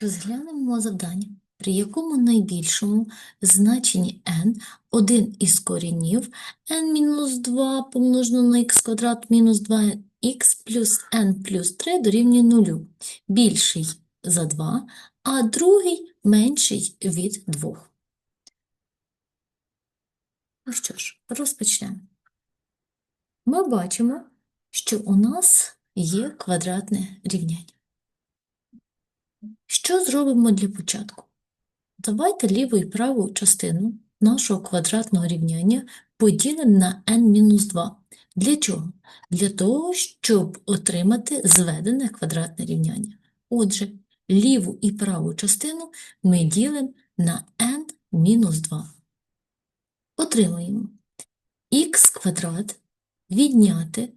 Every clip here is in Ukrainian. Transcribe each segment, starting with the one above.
Розглянемо завдання, при якому найбільшому значенні n один із коренів n-2 помножено на х квадрат мінус 2х плюс n плюс 3 дорівнює 0. Більший за 2, а другий менший від 2. Ну що ж, розпочнемо. Ми бачимо, що у нас є квадратне рівняння. Що зробимо для початку? Давайте ліву і праву частину нашого квадратного рівняння поділимо на n-2. Для чого? Для того, щоб отримати зведене квадратне рівняння. Отже, ліву і праву частину ми ділимо на n-2. Отримуємо х квадрат відняти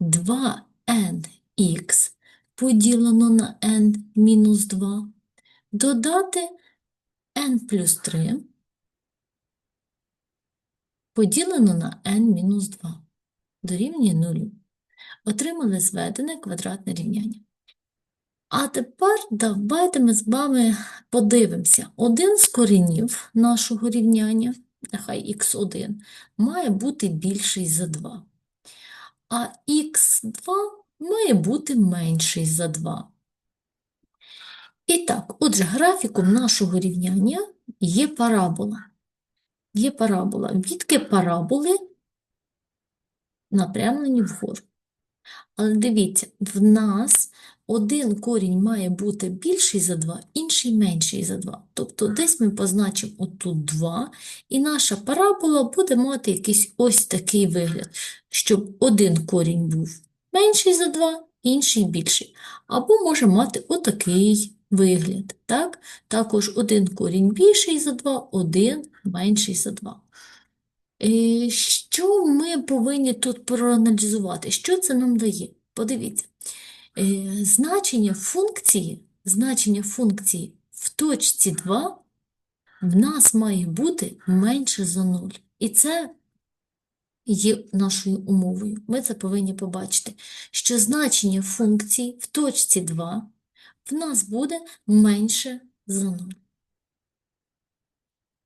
2nx поділено на n мінус 2, додати n плюс 3 поділено на n мінус 2 дорівнює 0. Отримали зведене квадратне рівняння. А тепер давайте ми з вами подивимося. Один з коренів нашого рівняння, нехай х1, має бути більший за 2. А х2 має бути менший за 2. І так, отже, графіком нашого рівняння є парабола. Є парабола. Відки параболи напрямлені вгору. Але дивіться, в нас один корінь має бути більший за 2, інший менший за 2. Тобто десь ми позначимо отут 2, і наша парабола буде мати якийсь ось такий вигляд, щоб один корінь був менший за 2, інший більший. Або може мати отакий вигляд. Так? Також один корінь більший за 2, один менший за 2. Е, Що ми повинні тут проаналізувати? Що це нам дає? Подивіться. Е, Значення функції, значення функції в точці 2 в нас має бути менше за 0. І це є нашою умовою. Ми це повинні побачити, що значення функції в точці 2 в нас буде менше за 0.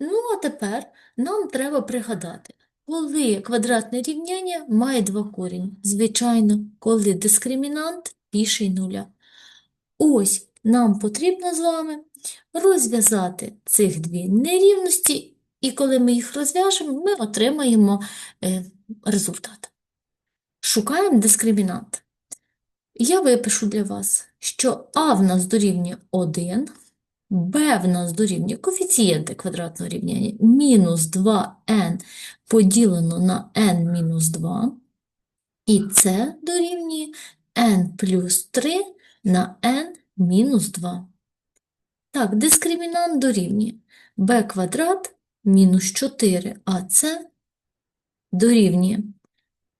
Ну, а тепер нам треба пригадати, коли квадратне рівняння має два корінь. Звичайно, коли дискримінант більший нуля. Ось нам потрібно з вами розв'язати цих дві нерівності, і коли ми їх розв'яжемо, ми отримаємо е, результат. Шукаємо дискримінант. Я випишу для вас, що А в нас дорівнює 1, Б в нас дорівнює коефіцієнти квадратного рівняння мінус 2n поділено на n мінус 2, і С дорівнює n плюс 3 на n мінус 2. Так, дискримінант дорівнює b квадрат мінус 4ac дорівнює.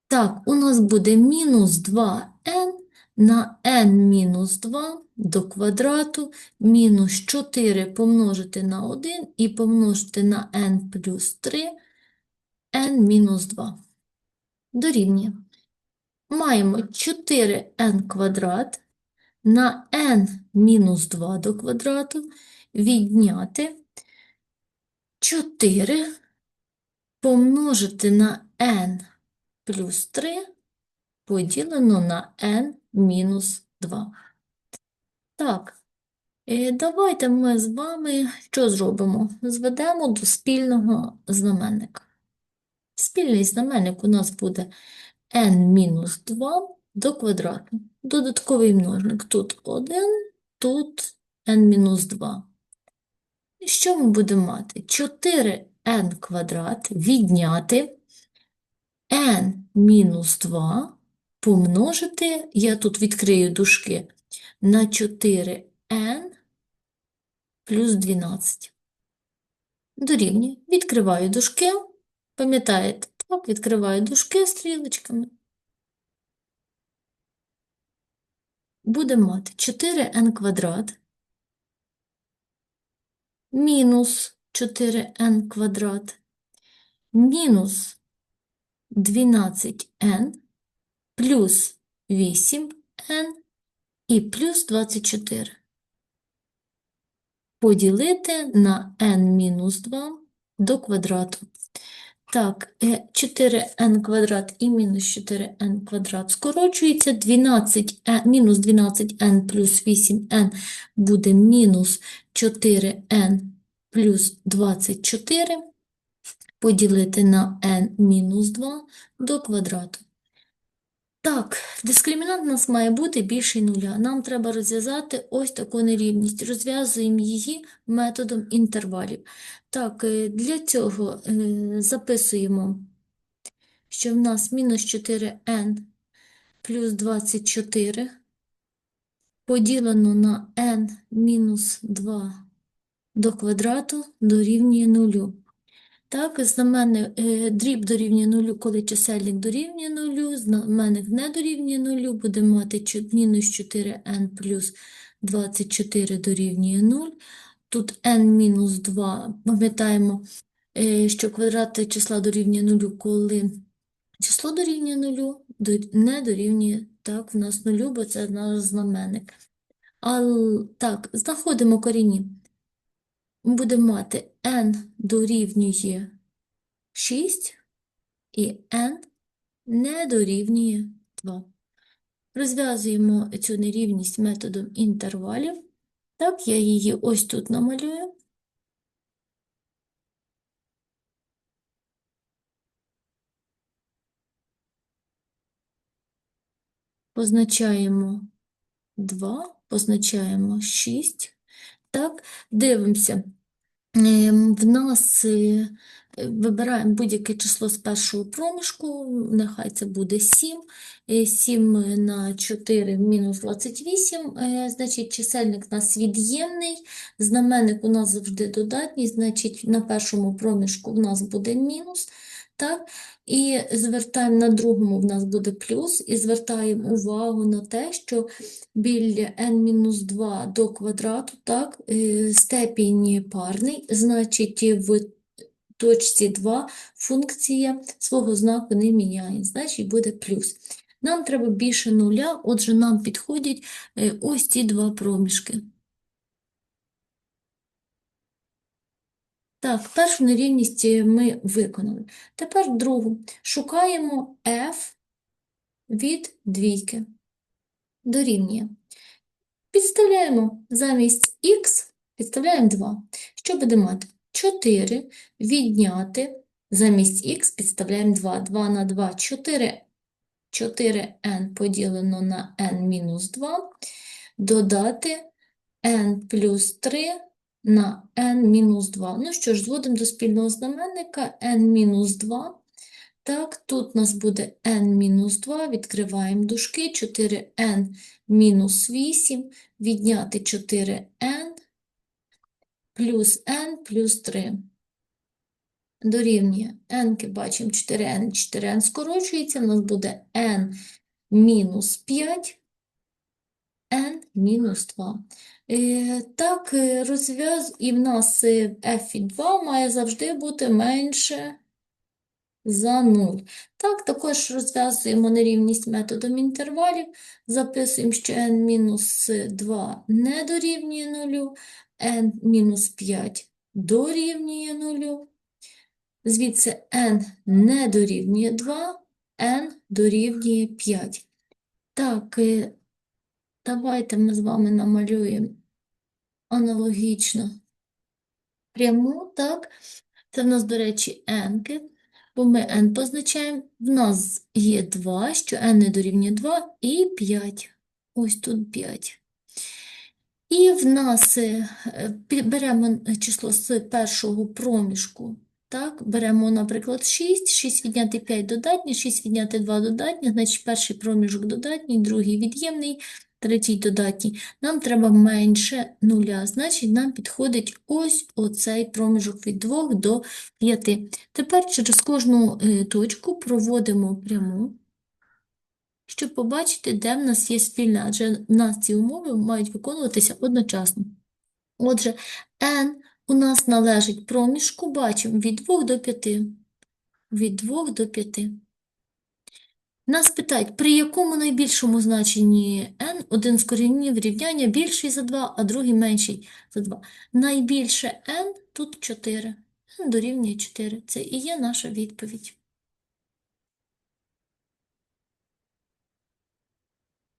Так, у нас буде мінус 2n на n мінус 2 до квадрату мінус 4 помножити на 1 і помножити на n плюс 3 n мінус 2. Дорівнює. Маємо 4n квадрат на n мінус 2 до квадрату відняти 4 помножити на n плюс 3 поділено на n мінус 2. Так, давайте ми з вами що зробимо? Зведемо до спільного знаменника. Спільний знаменник у нас буде n мінус 2 до квадрату. Додатковий множник тут 1, тут n мінус 2. І що ми будемо мати? 4n квадрат відняти n мінус 2 помножити, я тут відкрию дужки, на 4n плюс 12. Дорівнює. Відкриваю дужки. Пам'ятаєте, так, відкриваю дужки стрілочками. Будемо мати 4n квадрат мінус 4n квадрат мінус 12n плюс 8n і плюс 24. поділити на n мінус 2 до квадрату. Так, е, 4n квадрат і мінус 4n квадрат скорочується. 12, е, мінус 12n плюс 8n буде мінус 4n плюс 24 поділити на n мінус 2 до квадрату. Так, дискримінант у нас має бути більший нуля. Нам треба розв'язати ось таку нерівність. Розв'язуємо її методом інтервалів. Так, е, для цього е, записуємо, що в нас мінус 4n плюс 24 поділено на n мінус 2 до квадрату дорівнює нулю. Так, знаменник, е, дріб дорівнює нулю, коли чисельник дорівнює нулю, знаменник не дорівнює нулю, будемо мати мінус 4n плюс 24 дорівнює 0. Тут n мінус 2, пам'ятаємо, е, що квадрат числа дорівнює нулю, коли число дорівнює нулю, не дорівнює, так, в нас нулю, бо це наш знаменник. А, так, знаходимо корінні. Будемо мати n дорівнює 6 і n не дорівнює 2. Розв'язуємо цю нерівність методом інтервалів. Так, я її ось тут намалюю. Позначаємо 2, позначаємо 6. Так, дивимося. Ем, В нас е, вибираємо будь-яке число з першого проміжку, нехай це буде 7. Е, 7 на 4 мінус 28, е, значить чисельник у нас від'ємний, знаменник у нас завжди додатній, значить на першому проміжку у нас буде мінус. Так? І звертаємо на другому в нас буде плюс, і звертаємо увагу на те, що біля n-2 до квадрату, так, е, степінь парний, значить в точці 2 функція свого знаку не міняє, значить буде плюс. Нам треба більше нуля, отже, нам підходять е, ось ці два проміжки. Так, першу нерівність е, ми виконали. Тепер другу. Шукаємо f від двійки. Дорівнює. Підставляємо замість х, підставляємо 2. Що будемо мати? 4 відняти замість х підставляємо 2. 2 на 2 – 4. 4n поділено на n мінус 2. Додати n плюс 3 на n мінус 2. Ну що ж, зводимо до спільного знаменника n мінус 2. Так, тут у нас буде n мінус 2, відкриваємо дужки, 4n мінус 8, відняти 4n плюс n плюс 3. Дорівнює n, бачимо 4n, 4n скорочується, у нас буде n мінус 5, n мінус 2. Е, Так, е, розв'яз, і в нас е, f від 2 має завжди бути менше за 0. Так, також розв'язуємо нерівність методом інтервалів, записуємо, що n-2 не дорівнює 0, n-5 дорівнює 0, звідси n не дорівнює 2, n дорівнює 5. Так, давайте ми з вами намалюємо аналогічно пряму, так? Це в нас, до речі, n, бо ми n позначаємо. В нас є 2, що n не дорівнює 2, і 5. Ось тут 5. І в нас е, беремо число з першого проміжку. Так, беремо, наприклад, 6, 6 відняти 5 додатні, 6 відняти 2 додатні, значить перший проміжок додатній, другий від'ємний, третій додатній. Нам треба менше нуля, значить нам підходить ось оцей проміжок від 2 до 5. Тепер через кожну е, точку проводимо пряму, щоб побачити, де в нас є спільна, адже в нас ці умови мають виконуватися одночасно. Отже, n у нас належить проміжку, бачимо, від 2 до 5. Від 2 до 5. Нас питають, при якому найбільшому значенні n один з корінів рівняння більший за 2, а другий менший за 2. Найбільше n тут 4. n дорівнює 4. Це і є наша відповідь.